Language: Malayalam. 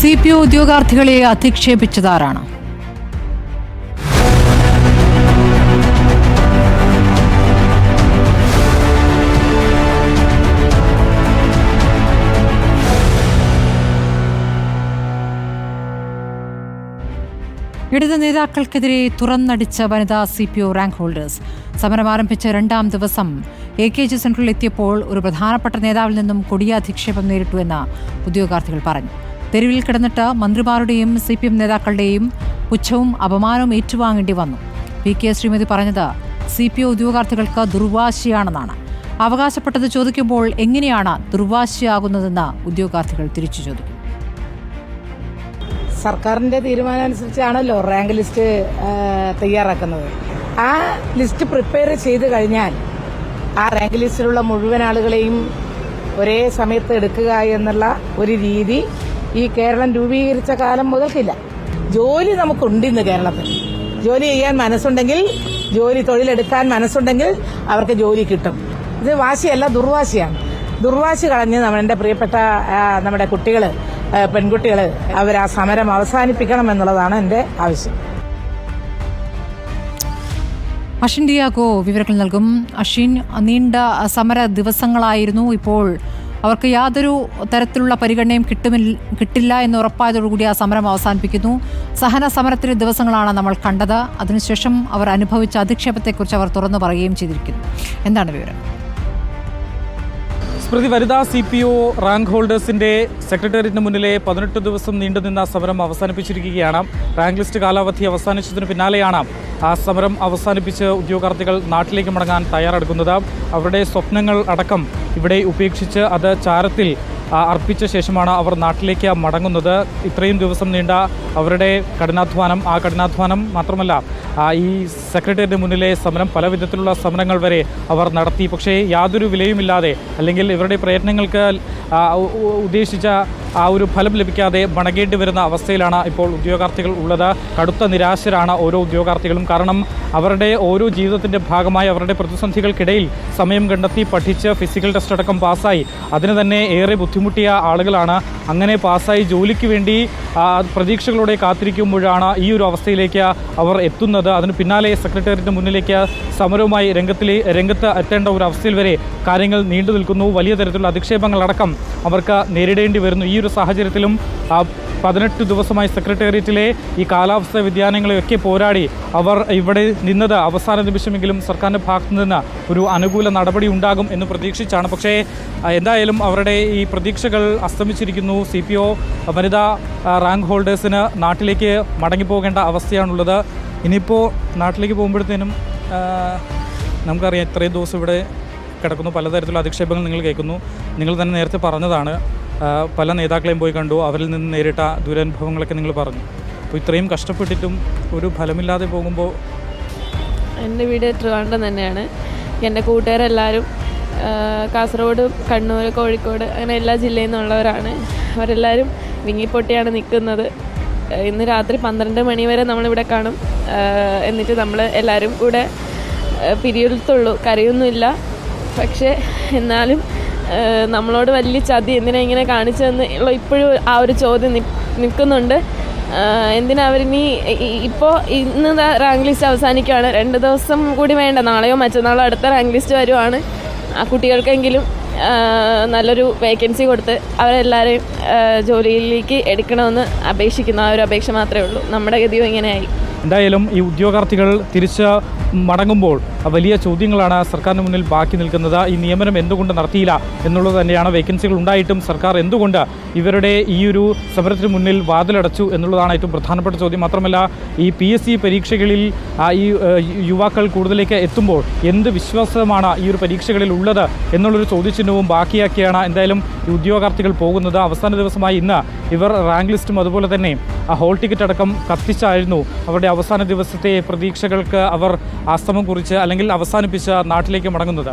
സി പി ഒ ഉദ്യോഗാർത്ഥികളെ അധിക്ഷേപിച്ചതാരാണ്? ഇടത് നേതാക്കൾക്കെതിരെ തുറന്നടിച്ച വനിതാ C P O rank holders സമരം ആരംഭിച്ച രണ്ടാം ദിവസം എ കെ ജി സെൻട്രലിൽ എത്തിയപ്പോൾ ഒരു പ്രധാനപ്പെട്ട നേതാവിൽ നിന്നും കൊടിയ അധിക്ഷേപം നേരിട്ടുവെന്ന് ഉദ്യോഗാർത്ഥികൾ പറഞ്ഞു. തെരുവിൽ കിടന്നിട്ട് മന്ത്രിമാരുടെയും സി പി എം നേതാക്കളുടെയും പുച്ഛവും അപമാനവും ഏറ്റുവാങ്ങേണ്ടി വന്നു. പി കെ ശ്രീമതി പറഞ്ഞത് സി പി ഐ ഉദ്യോഗാർത്ഥികൾക്ക് ദുർവാശിയാണെന്നാണ്. അവകാശപ്പെട്ടത് ചോദിക്കുമ്പോൾ എങ്ങനെയാണ് ദുർവാശിയാകുന്നതെന്ന് ഉദ്യോഗാർത്ഥികൾ തിരിച്ചു ചോദിക്കും. സർക്കാരിന്റെ തീരുമാനം അനുസരിച്ചാണല്ലോ റാങ്ക് ലിസ്റ്റ് തയ്യാറാക്കുന്നത്. ആ ലിസ്റ്റ് പ്രിപ്പയർ ചെയ്ത് കഴിഞ്ഞാൽ ആ റാങ്ക് ലിസ്റ്റിലുള്ള മുഴുവൻ ആളുകളെയും ഒരേ സമയത്ത് എടുക്കുക എന്നുള്ള ഒരു രീതി ഈ കേരളം രൂപീകരിച്ച കാലം മുതൽക്കില്ല. ജോലി നമുക്കുണ്ട് ഇന്ന് കേരളത്തിൽ. ജോലി ചെയ്യാൻ മനസ്സുണ്ടെങ്കിൽ ജോലി തൊഴിലെടുക്കാൻ മനസ്സുണ്ടെങ്കിൽ അവർക്ക് ജോലി കിട്ടും. ഇത് വാശിയല്ല ദുർവാശിയാണ്. ദുർവാശി കളഞ്ഞ് നമ്മുടെ പ്രിയപ്പെട്ട നമ്മുടെ കുട്ടികൾ പെൺകുട്ടികൾ അവർ ആ സമരം അവസാനിപ്പിക്കണം എന്നുള്ളതാണ് എന്റെ ആവശ്യം. അഷിൻ ഡിയാഗോ വിവരങ്ങൾ നൽകും. അഷിൻ നീണ്ട സമര ദിവസങ്ങളായിരുന്നു ഇപ്പോൾ അവർക്ക് യാതൊരു തരത്തിലുള്ള പരിഗണനയും കിട്ടുമില്ല കിട്ടില്ല എന്ന് ഉറപ്പായതോടുകൂടി ആ സമരം അവസാനിപ്പിക്കുന്നു. സഹന സമരത്തിന് ദിവസങ്ങളാണ് നമ്മൾ കണ്ടത്. അതിനുശേഷം അവർ അനുഭവിച്ച അധിക്ഷേപത്തെക്കുറിച്ച് അവർ തുറന്നു പറയുകയും ചെയ്തിരിക്കുന്നു. എന്താണ് വിവരം? സ്മൃതി വനിതാ സി പി ഒ റാങ്ക് ഹോൾഡേഴ്സിന്റെ സെക്രട്ടേറിയറ്റിന് മുന്നിലെ പതിനെട്ട് ദിവസം നീണ്ടുനിന്ന സമരം അവസാനിപ്പിച്ചിരിക്കുകയാണ്. റാങ്ക് ലിസ്റ്റ് കാലാവധി അവസാനിച്ചതിന് പിന്നാലെയാണ് ആ സമരം അവസാനിപ്പിച്ച് ഉദ്യോഗാർത്ഥികൾ നാട്ടിലേക്ക് മടങ്ങാൻ തയ്യാറെടുക്കുന്നത്. അവരുടെ സ്വപ്നങ്ങൾ അടക്കം ഇവിടെ ഉപേക്ഷിച്ച് അത് ചാരത്തിൽ അർപ്പിച്ച ശേഷമാണ് അവർ നാട്ടിലേക്ക് മടങ്ങുന്നത്. ഇത്രയും ദിവസം നീണ്ട അവരുടെ കഠിനാധ്വാനം ആ കഠിനാധ്വാനം മാത്രമല്ല ഈ സെക്രട്ടേറിയറ്റിന് മുന്നിലെ സമരം പല വിധത്തിലുള്ള സമരങ്ങൾ വരെ അവർ നടത്തി. പക്ഷേ യാതൊരു വിലയുമില്ലാതെ അല്ലെങ്കിൽ ഇവരുടെ പ്രയത്നങ്ങൾക്ക് ഉദ്ദേശിച്ച ആ ഒരു ഫലം ലഭിക്കാതെ മടങ്ങേണ്ടി വരുന്ന അവസ്ഥയിലാണ് ഇപ്പോൾ ഉദ്യോഗാർത്ഥികൾ ഉള്ളത്. കടുത്ത നിരാശരാണ് ഓരോ ഉദ്യോഗാർത്ഥികളും. കാരണം അവരുടെ ഓരോ ജീവിതത്തിന്റെ ഭാഗമായി അവരുടെ പ്രതിസന്ധികൾക്കിടയിൽ സമയം കണ്ടെത്തി പഠിച്ച് ഫിസിക്കൽ ടെസ്റ്റ് അടക്കം പാസ്സായി. അതിന് തന്നെ ഏറെ ബുദ്ധിമുട്ടിയ ആളുകളാണ്. അങ്ങനെ പാസ്സായി ജോലിക്ക് വേണ്ടി പ്രതീക്ഷകളോടെ കാത്തിരിക്കുമ്പോഴാണ് ഈ ഒരു അവസ്ഥയിലേക്ക് അവർ എത്തുന്നത്. അതിന് പിന്നാലെ സെക്രട്ടേറിയറ്റിന് മുന്നിലേക്ക് സമരവുമായി രംഗത്തിലെ രംഗത്ത് എത്തേണ്ട ഒരു അവസ്ഥയിൽ വരെ കാര്യങ്ങൾ നീണ്ടു നിൽക്കുന്നു വലിയ തരത്തിലുള്ള അധിക്ഷേപങ്ങളടക്കം അവർക്ക് നേരിടേണ്ടി വരുന്നു. ഈ ഒരു സാഹചര്യത്തിലും പതിനെട്ട് ദിവസമായി സെക്രട്ടേറിയറ്റിലെ ഈ കാലാവസ്ഥാ വ്യതിയാനങ്ങളെയൊക്കെ പോരാടി അവർ ഇവിടെ നിന്നത് അവസാന നിമിഷമെങ്കിലും സർക്കാരിന്റെ ഭാഗത്തു നിന്ന് ഒരു അനുകൂല നടപടി ഉണ്ടാകും എന്ന് പ്രതീക്ഷിച്ചാണ്. പക്ഷേ എന്തായാലും അവരുടെ ഈ പ്രതീക്ഷകൾ അസ്തമിച്ചിരിക്കുന്നു. സി പി ഒ വനിതാ റാങ്ക് ഹോൾഡേഴ്സിന് നാട്ടിലേക്ക് മടങ്ങിപ്പോകേണ്ട അവസ്ഥയാണുള്ളത്. ഇനിയിപ്പോൾ നാട്ടിലേക്ക് പോകുമ്പോഴത്തേനും നമുക്കറിയാം ഇത്രയും ദിവസം ഇവിടെ കിടക്കുന്നു. പലതരത്തിലുള്ള അധിക്ഷേപങ്ങൾ നിങ്ങൾ കേൾക്കുന്നു. നിങ്ങൾ തന്നെ നേരത്തെ പറഞ്ഞതാണ് പല നേതാക്കളെയും പോയി കണ്ടു. അവരിൽ നിന്ന് നേരിട്ട ദുരനുഭവങ്ങളൊക്കെ നിങ്ങൾ പറഞ്ഞു. അപ്പോൾ ഇത്രയും കഷ്ടപ്പെട്ടിട്ടും ഒരു ഫലമില്ലാതെ പോകുമ്പോൾ എന്റെ വീട് ട്രിവാൻഡ്രം തന്നെയാണ്. എന്റെ കൂട്ടുകാരെല്ലാവരും കാസർഗോഡ് കണ്ണൂർ കോഴിക്കോട് അങ്ങനെ എല്ലാ ജില്ലയിൽ നിന്നുള്ളവരാണ്. അവരെല്ലാവരും വിങ്ങിപ്പൊട്ടിയാണ് നിൽക്കുന്നത്. ഇന്ന് രാത്രി പന്ത്രണ്ട് മണി വരെ നമ്മളിവിടെ കാണും. എന്നിട്ട് നമ്മൾ എല്ലാവരും കൂടെ പിരിയത്തുള്ളൂ കരയൊന്നുമില്ല. പക്ഷേ എന്നാലും നമ്മളോട് വലിയ ചതി എന്തിനാ ഇങ്ങനെ കാണിച്ചതെന്ന് ഉള്ള ഇപ്പോഴും ആ ഒരു ചോദ്യം നിൽക്കുന്നുണ്ട്. എന്തിനാ അവരിനി ഇപ്പോൾ ഇന്ന് റാങ്ക് ലിസ്റ്റ് അവസാനിക്കുകയാണ് രണ്ട് ദിവസം കൂടി വേണ്ട. നാളെയോ മറ്റന്നാളോ അടുത്ത റാങ്ക് ലിസ്റ്റ് വരുവാണ്. ആ കുട്ടികൾക്കെങ്കിലും നല്ലൊരു വേക്കൻസി കൊടുത്ത് അവരെല്ലാവരെയും ജോലിയിലേക്ക് എടുക്കണമെന്ന് അപേക്ഷിക്കുന്നു ആ ഒരു അപേക്ഷ മാത്രമേ ഉള്ളൂ. നമ്മുടെ ഗതിയും ഇങ്ങനെയായി. എന്തായാലും ഈ ഉദ്യോഗാർത്ഥികൾ തിരിച്ച് മടങ്ങുമ്പോൾ വലിയ ചോദ്യങ്ങളാണ് സർക്കാരിന് മുന്നിൽ ബാക്കി നിൽക്കുന്നത്. ഈ നിയമനം എന്തുകൊണ്ട് നടത്തിയില്ല എന്നുള്ളത് തന്നെയാണ് വേക്കൻസികൾ ഉണ്ടായിട്ടും സർക്കാർ എന്തുകൊണ്ട് ഇവരുടെ ഈ ഒരു സമരത്തിന് മുന്നിൽ വാതിലടച്ചു എന്നുള്ളതാണ് ഏറ്റവും പ്രധാനപ്പെട്ട ചോദ്യം. മാത്രമല്ല ഈ പി എസ് സി പരീക്ഷകളിൽ ഈ യുവാക്കൾ കൂടുതലേക്ക് എത്തുമ്പോൾ എന്ത് വിശ്വാസമാണ് ഈ ഒരു പരീക്ഷകളിൽ ഉള്ളത് എന്നുള്ളൊരു ചോദ്യചിഹ്നവും ബാക്കിയാക്കിയാണ്. എന്തായാലും ഉദ്യോഗാർത്ഥികൾ പോകുന്നത് അവസാന ദിവസമായി ഇന്ന് ഇവർ റാങ്ക് ലിസ്റ്റും അതുപോലെ തന്നെ ഹോൾ ടിക്കറ്റ് അടക്കം കത്തിച്ചായിരുന്നു. അവരുടെ അവസാന ദിവസത്തെ പ്രതീക്ഷകൾക്ക് അവർ അസ്തമം കുറിച്ച് അല്ലെങ്കിൽ അവസാനിപ്പിച്ച് നാട്ടിലേക്ക് മടങ്ങുന്നത്.